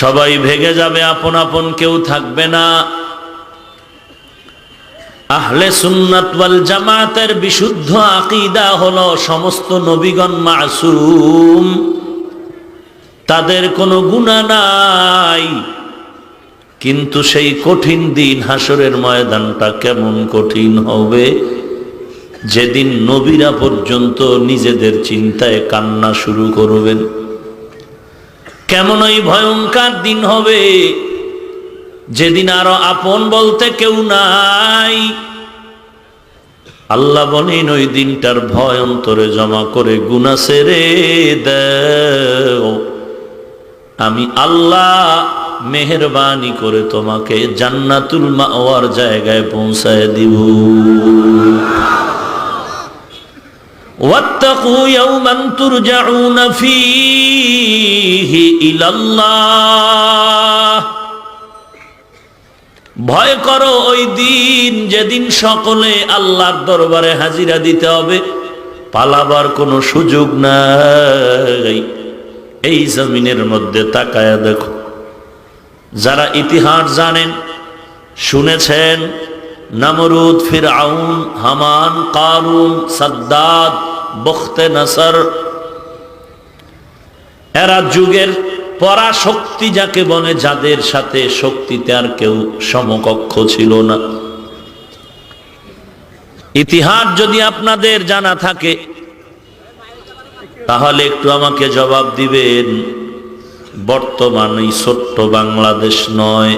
সবাই ভেগে যাবে, আপন আপন কেউ থাকবে না। আহলে সুন্নাত ওয়াল জামাতের বিশুদ্ধ আকিদা হলো সমস্ত নবীগণ মাসুম। তাদের কোনো গুণা নাই। কিন্তু সেই কঠিন দিন হাসরের ময়দানটা কেমন কঠিন হবে? যেদিন নবীরা পর্যন্ত নিজেদের চিন্তায় কান্না শুরু করবেন। কেমন ওই ভয়ঙ্কর দিন হবে? যেদিন আরও আপন বলতে কেউ নাই। আল্লাহ বলেন, ওই দিনটার ভয় অন্তরে জমা করে গুনা সেরে দেও। আমি আল্লাহ মেহরবানি করে তোমাকে জান্নাতুল মাওয়ার জায়গায় পৌঁছায় দিব। واتقوا يوما ترجعون فيه إلى الله ভয় করো ওই দিন যেদিন সকলে আল্লাহর দরবারে হাজিরা দিতে হবে পালাবার কোনো সুযোগ নাই এই জমিনের মধ্যে তাকায়া দেখো যারা ইতিহাস জানেন শুনেছেন নমরুদ ফিরআউন হামান কারুন সাদ্দাদ বখতে নাসর। এরা যুগের পরাশক্তি যাকে বলে, যাদের সাথে শক্তিতে আর কেউ সমকক্ষ ছিল না। ইতিহাস যদি আপনাদের জানা থাকে, তাহলে একটু আমাকে জবাব দিবেন। বর্তমান এই ছোট্ট বাংলাদেশ নয়।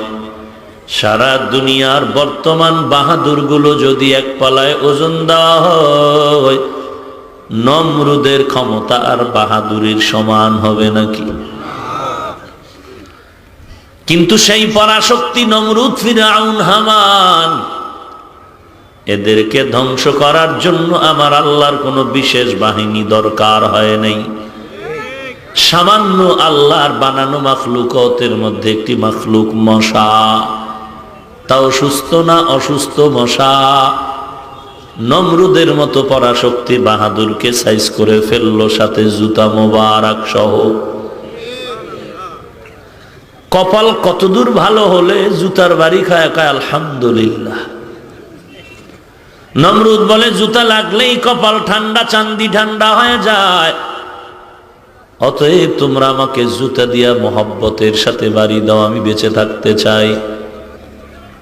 সারা দুনিয়ার বর্তমান বাহাদুরগুলো যদি এক পালায় ওজন দেওয়া হয় নমরুদের ক্ষমতা আর বাহাদুরের সমান হবে নাকি? কিন্তু সেই পরাশক্তি নমরুদ ফিরাউন হামান, এদেরকে ধ্বংস করার জন্য আমার আল্লাহর কোনো বিশেষ বাহিনী দরকার হয় নাই। সামান্য আল্লাহর বানানো মাখলুকতের মধ্যে একটি মাখলুক মশা। তাও সুস্থ না অসুস্থ মশা? নমরুদের মতো পরাশক্তি বাহাদুরকে সাইজ করে ফেলল, সাথে জুতা মোবারক সহ। কপাল কতদূর ভালো হলে জুতার বাড়ি খায় খায়, আলহামদুলিল্লাহ। নমরুদ বলে, জুতা লাগলেই কপাল ঠান্ডা, চান্দি ঠান্ডা হয়ে যায়। অতএব তোমরা আমাকে জুতা দিয়া মোহব্বতের সাথে বাড়ি দাও, আমি বেঁচে থাকতে চাই।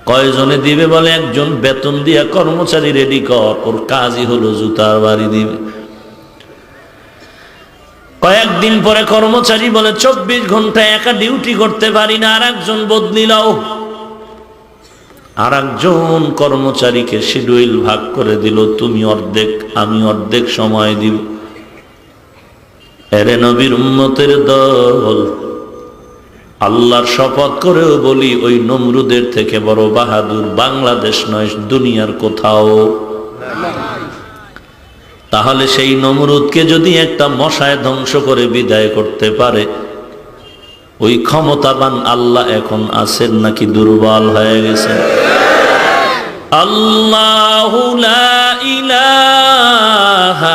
কয়জনে দিবে বলে? একজন বেতন দিয়া কর্মচারী রেডি কর। ওর কাজই হলো জুতার বাড়ি দিবে। কয়েকদিন পরে কর্মচারী বলে, চব্বিশ ঘণ্টা একা ডিউটি করতে পারি না আর একজন বদলি লাও আর একজন কর্মচারীকে শিডিউল ভাগ করে দিল, তুমি অর্ধেক, আমি অর্ধেক সময় দিব। এরে নবীর উম্মতের দল আল্লাহর শপথ করেও বলি, ওই নমরুদের থেকে বড় বাহাদুর বাংলাদেশ নয়, দুনিয়ার কোথাও। তাহলে সেই নমরুদকে যদি একটা মশায় ধ্বংস করে বিদায় করতে পারে, ওই ক্ষমতাবান আল্লাহ এখন আছেন নাকি দুর্বল হয়ে গেছে? আল্লাহ ইলাহা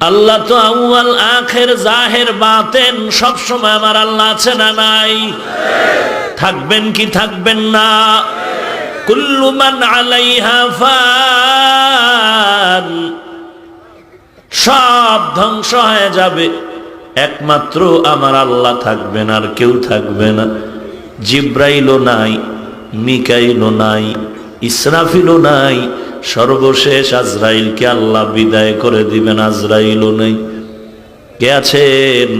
আল্লাহ তো আউয়াল আখের জাহের বাতেন। সব সময় আমার আল্লাহ আছে না নাই। থাকবেন কি থাকবেন না। কুল্লু মান আলাইহা ফান। সব ধ্বংস হয়ে যাবে। একমাত্র আমার আল্লাহ থাকবেন আর কেউ থাকবে না। জিব্রাইলও নাই, মিকাইলও নাই, ইসরাফিলও নাই সর্বশেষ আজরাইলকে আল্লাহ বিদায় করে দিবেন, আজরাইলও নেই। কে আছেন?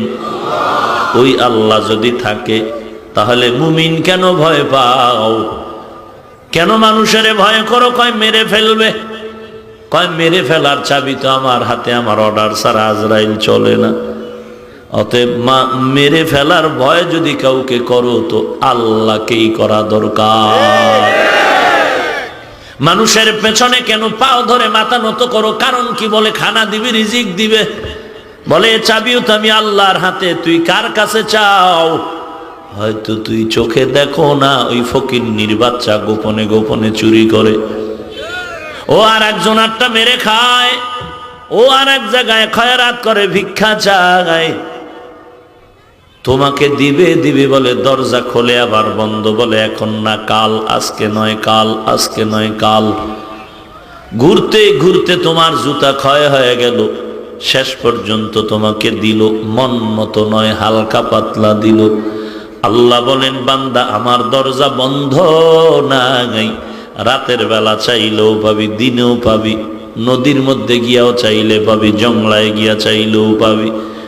ওই আল্লাহ যদি থাকে, তাহলে মুমিন কেন ভয় পাও? কেন মানুষের ভয় করো? কয়, মেরে ফেলবে। কয়, মেরে ফেলার চাবি তো আমার হাতে, আমার অর্ডার ছাড়া আজরাইল চলে না। অতএব মা, মেরে ফেলার ভয় যদি কাউকে করো, তো আল্লাহকেই করা দরকার। মানুষের পেছনে কেন পাও ধরে মাথা নত করো? কারণ কি বলে, খানা দিবি, রিজিক দিবে। বলে চাবিও তো আমি আল্লাহর হাতে, তুই কার কাছে চাও? হয়তো তুই চোখে দেখো না, ওই ফকির নির্বাচ্চা গোপনে গোপনে চুরি করে। ও আর একজন আটটা মেরে খায়। ও আর এক জায়গায় খয়রাত করে, ভিক্ষা চায়। তোমাকে দিবে দিবে বলে দরজা খোলে, আবার বন্ধ বলে, এখন না কাল, আজকে নয় কাল, আজকে নয় কাল। ঘুরতে ঘুরতে তোমার জুতা ক্ষয় হয়ে গেল, শেষ পর্যন্ত তোমাকে দিল, মন মতো নয়, হালকা পাতলা দিল। আল্লাহ বলেন, বান্দা, আমার দরজা বন্ধ নাই রাতের বেলা চাইলেও পাবি, দিনেও পাবি, নদীর মধ্যে গিয়াও চাইলে পাবি জংলায় গিয়া চাইলেও পাবি।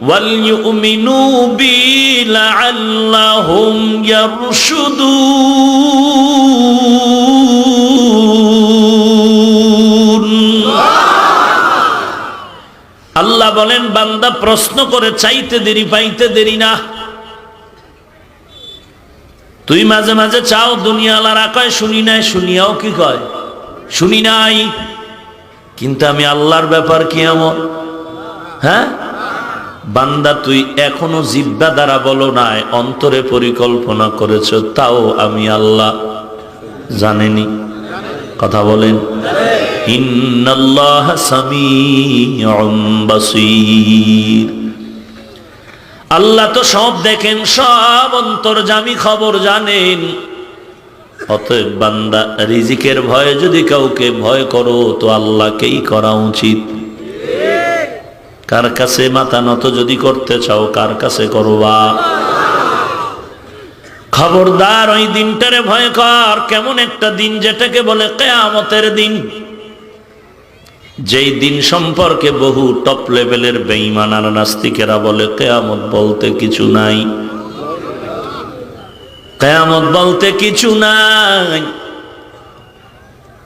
وَلْيُؤْمِنُوا بِي لَعَلَّهُمْ يَرْشُدُونَ আল্লাহ বলেন বান্দা প্রশ্ন করে চাইতে দেরি পাইতে দেরি না তুই মাঝে মাঝে চাও দুনিয়ালারা কয় শুনি নাই শুনিয়াও কি কয় শুনি নাই কিন্তু আমি আল্লাহর ব্যাপার কি এমন হ্যাঁ বান্দা, তুই এখনও জিব্বা দ্বারা বলো নাই, অন্তরে পরিকল্পনা করেছ, তাও আমি আল্লাহ জানেনি। কথা বলেন। আল্লাহ তো সব দেখেন, সব অন্তর্জামী খবর জানেন। অতএব বান্দা, রিজিকের ভয়ে যদি কাউকে ভয় করো, তো আল্লাহকেই করা উচিত। কার কাছে মাথা নত যদি করতে চাও, কার কাছে করবা? খবরদার ওই দিনটারে ভয় কর, কেমন একটা দিন যেটাকে বলে কেয়ামতের দিন। যেই দিন সম্পর্কে বহু টপ লেভেলের বেঈমান আর নাস্তিকেরা বলে, কেয়ামত বলতে কিছু নাই। কেয়ামত বলতে কিছু নাই।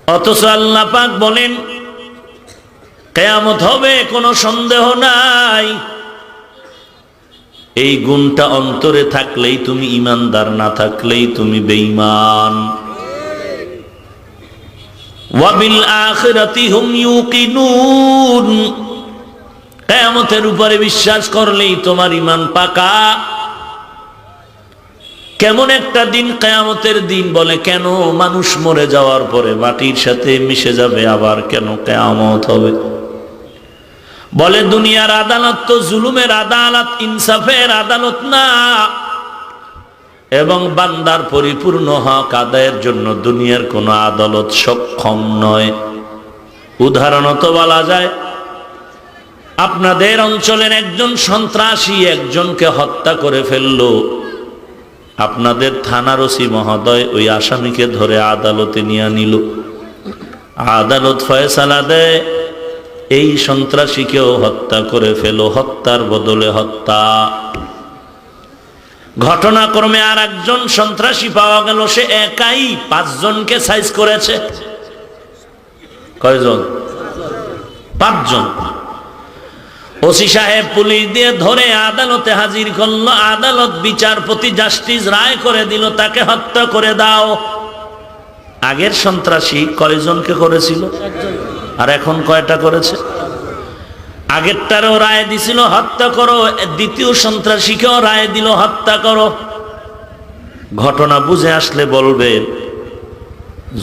অথচ আল্লাহ পাক বলেন কেয়ামত হবে, কোনো সন্দেহ নাই। এই গুণটা অন্তরে থাকলেই তুমি ইমানদার, না থাকলেই তুমি বেঈমান। ওয়াবিল উপরে বিশ্বাস করলেই তোমার ইমান পাকা। কেমন একটা দিন কেয়ামতের দিন বলে, কেন মানুষ মরে যাওয়ার পরে মাটির সাথে মিশে যাবে, আবার কেন কেয়ামত হবে? বলে, দুনিয়ার আদালত তো জুলুমের আদালত, ইনসাফের আদালত না। এবং বান্দার পরিপূর্ণ হক আদায়ের জন্য দুনিয়ার কোনো আদালত সক্ষম নয়। উদাহরণত বলা যায়, আপনাদের অঞ্চলের একজন সন্ত্রাসী একজনকে হত্যা করে ফেলল। আপনাদের থানার ওসি মহোদয় ওই আসামিকে ধরে আদালতে নিয়ে নিল আদালত ফয়সালা দেয় এই সন্ত্রাসীকেও হত্যা করে ফেলো, হত্যার বদলে হত্যা। ঘটনাক্রমে আর একজন সন্ত্রাসী পাওয়া গেল, সে একাই পাঁচজনকে সাইজ করেছে। কয়জন? পাঁচজন। ওসি সাহেব পুলিশ দিয়ে ধরে আদালতে হাজির করল, আদালত বিচারপতি জাস্টিস রায় করে দিল, তাকে হত্যা করে দাও। আগের সন্ত্রাসী কয়জনকে করেছিল? আর এখন কয়টা করেছে? আগেরটারও রায় দিছিল, হত্যা করো। দ্বিতীয় সন্ত্রাসীকেও রায় দিল, হত্যা করো। ঘটনা বুঝে আসলে বলবে,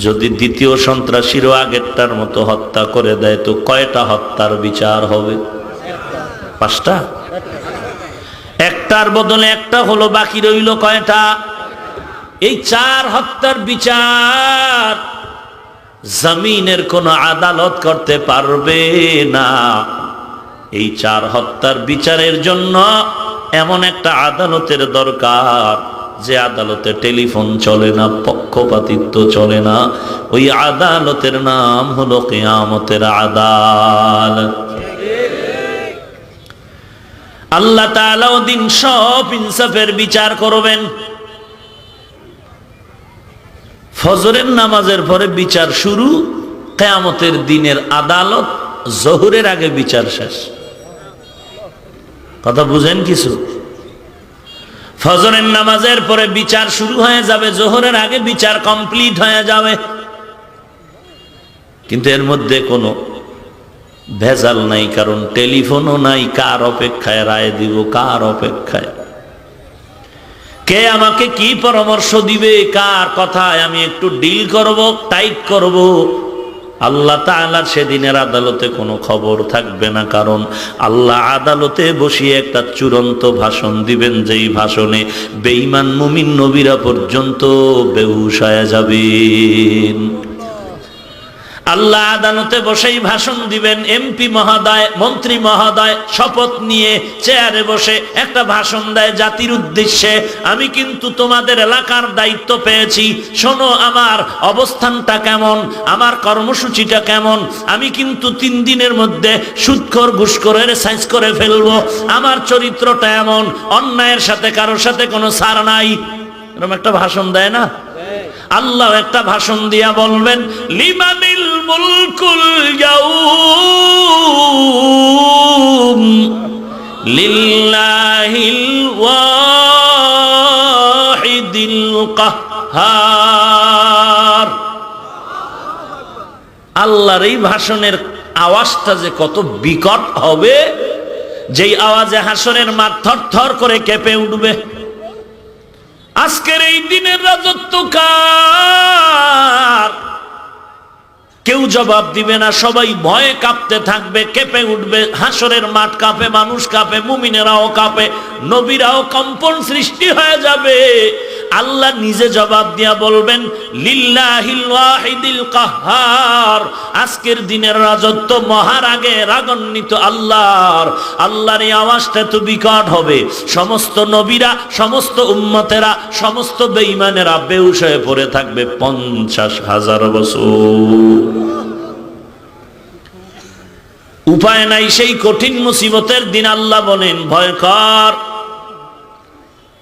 যদি দ্বিতীয় সন্ত্রাসীরও আগেরটার মতো হত্যা করে দেয়, তো কয়টা হত্যার বিচার হবে? পাঁচটা? একটার বদলে একটা হলো, বাকি রইল কয়টা? এই চার হত্যার বিচার জমিনের কোন আদালত করতে পারবে না। এই চার হত্যার বিচারের জন্য এমন একটা আদালতের দরকার, যে আদালতে টেলিফোন চলে না, পক্ষপাতিত্ব চলে না। ওই আদালতের নাম হলো কেয়ামতের আদালত আল্লাহ তাআলাও দিন সব ইনসাফের বিচার করবেন। ফজরের নামাজের পরে বিচার শুরু, কেয়ামতের দিনের আদালত জহুরের আগে বিচার শেষ। কথা বুঝেন কিছু? ফজরের নামাজের পরে বিচার শুরু হয়ে যাবে, জোহরের আগে বিচার কমপ্লিট হয়ে যাবে। কিন্তু এর মধ্যে কোনো ভেজাল নাই, কারণ টেলিফোনও নাই, কার অপেক্ষায় রায় দিব, কার অপেক্ষায়? কে আমাকে কি পরামর্শ দিবে? কার কথায় আমি একটু ডিল করব টাইট করব? আল্লাহ তালার সেদিনের আদালতে কোনো খবর থাকবে না, কারণ আল্লাহ আদালতে বসিয়ে একটা চূড়ান্ত ভাষণ দিবেন যেই ভাষণে বেঈমান মুমিন নবীরা পর্যন্ত হয়ে যাবেন। আল্লাহ আদালতে বসেই ভাষণ দিবেন, এমপি মহোদয়, মন্ত্রী মহোদয়, শপথ নিয়ে চেয়ারে বসে একটা ভাষণ দেয় জাতির উদ্দেশ্যে, আমি কিন্তু তোমাদের এলাকার দায়িত্ব পেয়েছি, শোনো আমার অবস্থানটা কেমন, আমার কর্মসূচিটা কেমন, আমি কিন্তু তিন দিনের মধ্যে সুৎখর ঘুষখোরের সাইজ করে ফেলব, আমার চরিত্রটা এমন, অন্যায়ের সাথে কারোর সাথে কোনো সার নাই। এরকম একটা ভাষণ দেয় না? আল্লাহ একটা ভাষণ দিয়া বলবেন, লিমানিল মুলকুল ইয়াউম লিল্লাহিল ওয়াহিদিল কাহ্হার। আল্লাহর এই ভাষণের আওয়াজটা যে কত বিকট হবে, যেই আওয়াজে হাসনের মাঠ থর থর করে কেঁপে উঠবে। আজকের এই দিনের রাজত্ব কার? কেউ জবাব দিবে না, সবাই ভয়ে কাঁপতে থাকবে, কেঁপে উঠবে, হাসরের মাঠ কাঁপে, মানুষ কাঁপে, মুমিনেরাও কাঁপে, নবীরাও কম্পন সৃষ্টি হয়ে যাবে। আল্লাহ নিজে জবাব দিয়া বলবেন কাহ্হার আজকের দিনের রাজত্ব মহারাগে রাগান্বিত আল্লাহর। আল্লাহর এই আওয়াজটা তো বিকট হবে। সমস্ত নবীরা, সমস্ত উম্মতেরা, সমস্ত বেঈমানেরা বেউস হয়ে পড়ে থাকবে পঞ্চাশ হাজার বছর। উপায় নাই সেই কঠিন মুসিবতের দিন আল্লাহ বলেন ভয় কর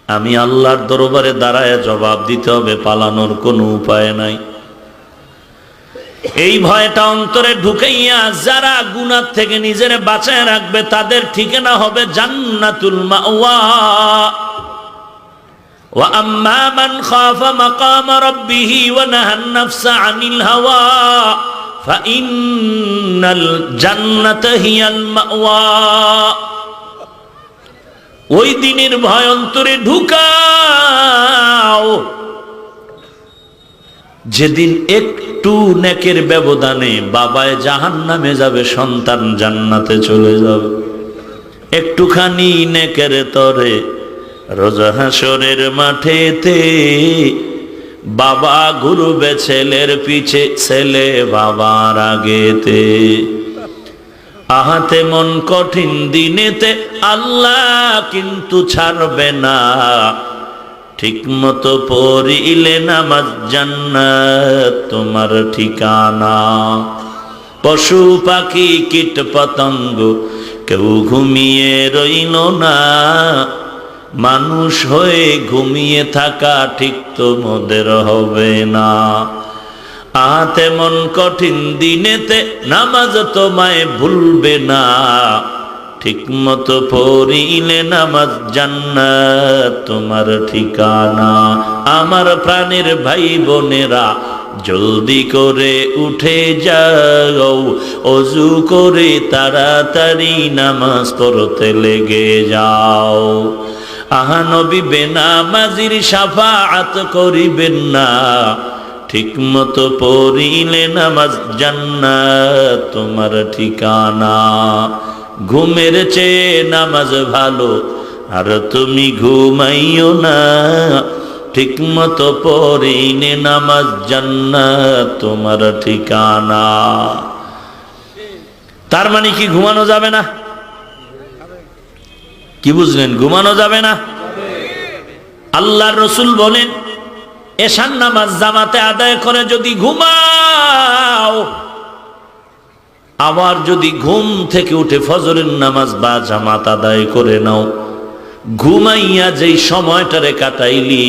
আমি আল্লাহর দরবারে দাঁড়ায় জবাব দিতে হবে পালানোর কোনো উপায় নাই এই ভয়টা অন্তরে ঢুকাইয়া যারা গুনার থেকে নিজের বাঁচায় রাখবে তাদের ঠিকানা হবে জান্নাতুল মাওয়া وأما من خاف مقام ربه ونهى النفس عن الهوى ওই দিনের ভয়ন্তরে ঢুকাও। যেদিন একটু নেকের ব্যবধানে বাবায় জাহান নামে যাবে, সন্তান জান্নাতে চলে যাবে। একটুখানি নেকের তরে রোজা হাসরের মাঠেতে বাবা ঘুরবে ছেলের পিছে ছেলে বাবার আগেতে। আহাতে মন কঠিন দিনেতে আল্লাহ কিন্তু ছাড়বে না। ঠিক মতো পড়িলে নামাজ জান্নাত তোমার ঠিকানা। পশু পাখি কীট পতঙ্গ কেউ ঘুমিয়ে রইল না। মানুষ হয়ে ঘুমিয়ে থাকা ঠিক তোমাদের হবে না। আহাতে মন কঠিন দিনেতে নামাজ তোমায় ভুলবে না। ঠিক মতো পড়িলে নামাজ জান্নাত তোমার ঠিকানা। আমার প্রাণের ভাই বোনেরা জলদি করে উঠে যাও, অজু করে তাড়াতাড়ি নামাজ পড়তে লেগে যাও। আহা নবী, বেনামাজির সাফাআত করিবেন না। ঠিক মতো পড়িলে নামাজ জান্নাত তোমার ঠিকানা। ঘুমের চেয়ে নামাজ ভালো, আর তুমি ঘুমাইও না। ঠিক মতো পড়িলে নামাজ জান্নাত তোমার ঠিকানা। তার মানে কি ঘুমানো যাবে না? কি বুঝলেন? ঘুমানো যাবে না। আল্লাহর রসুল বলেন এশান নামাজ জামাতে আদায় করে যদি ঘুমাও, আবার যদি ঘুম থেকে উঠে ফজরের নামাজ বা জামাত আদায় করে নাও, ঘুমাইয়া যেই সময়টারে কাটাইলি,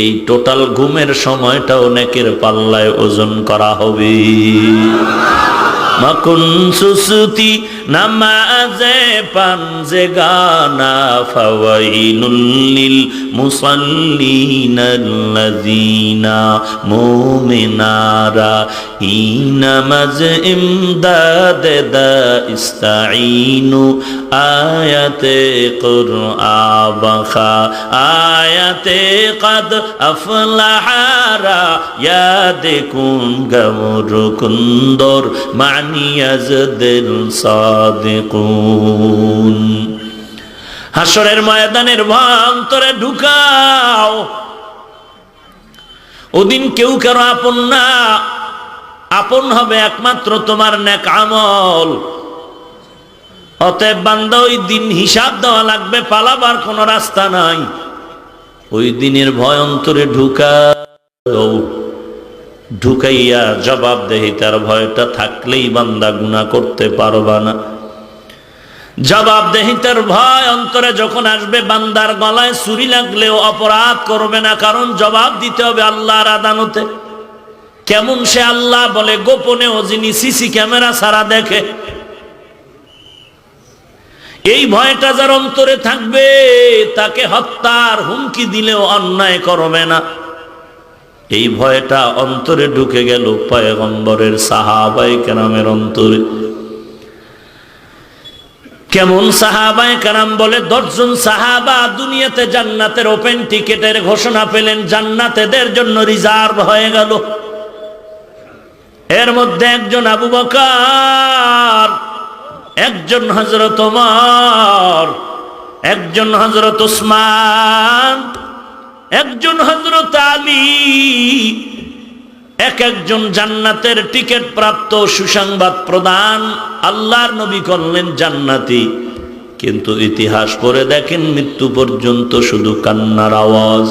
এই টোটাল ঘুমের সময়টাও নেকের পাল্লায় ওজন করা হবে। মাকুন সুসুতি নামাজে পানজে গানা ফাওয়াইলুল মুসাল্লিনাল্লাযিনা মুমিনারা ইনামাজ ইমদাদ দা ইস্তাইনু আয়াতে কুরআবাখা আয়াতে কদ আফলাহারা ইয়াদে কুন গমর কুন্দর মানিয়াজ দিল সাদিকুন হাসরের ময়দানের ভান্তরে ঢুকাও ওদিন কেউ কারও আপন না আপন হবে একমাত্র তোমার নেক আমল। অতএব বান্দা, ওই দিন হিসাব দেওয়া লাগবে, পালাবার কোনো রাস্তা নাই। ওই দিনের ভয় অন্তরে ঢুকা ঢুকাইয়া জবাব দেহি তার ভয়টা থাকলেই বান্দা গুণা করতে পারবা না। জবাব দেহিতার ভয় অন্তরে যখন আসবে, বান্দার গলায় ছুরি লাগলেও অপরাধ করবে না, কারণ জবাব দিতে হবে আল্লাহর আদালতে। কেমন সে আল্লাহ বলে গোপনে ও যিনি সিসি ক্যামেরা সারা দেখে। এই ভয়টা যার অন্তরে থাকবে, তাকে হত্যার হুমকি দিলেও অন্যায় করবে না। এই ভয়টা অন্তরে ঢুকে গেল পয়গম্বরের সাহাবাই কেরামের অন্তরে। কেমন সাহাবায় কারাম বলে, দশজন সাহাবা দুনিয়াতে জান্নাতের ওপেন টিকেটের ঘোষণা পেলেন, জান্নাতেদের জন্য রিজার্ভ হয়ে গেল। এর মধ্যে একজন আবু বকার, একজন হজরত ওমর, একজন হজরত উসমান, একজন হজরত আলী, এক একজন জান্নাতের টিকিট প্রাপ্ত সুসংবাদ প্রদান আল্লাহর নবী করলেন জান্নাতি। কিন্তু ইতিহাস পড়ে দেখেন মৃত্যু পর্যন্ত শুধু কান্নার আওয়াজ।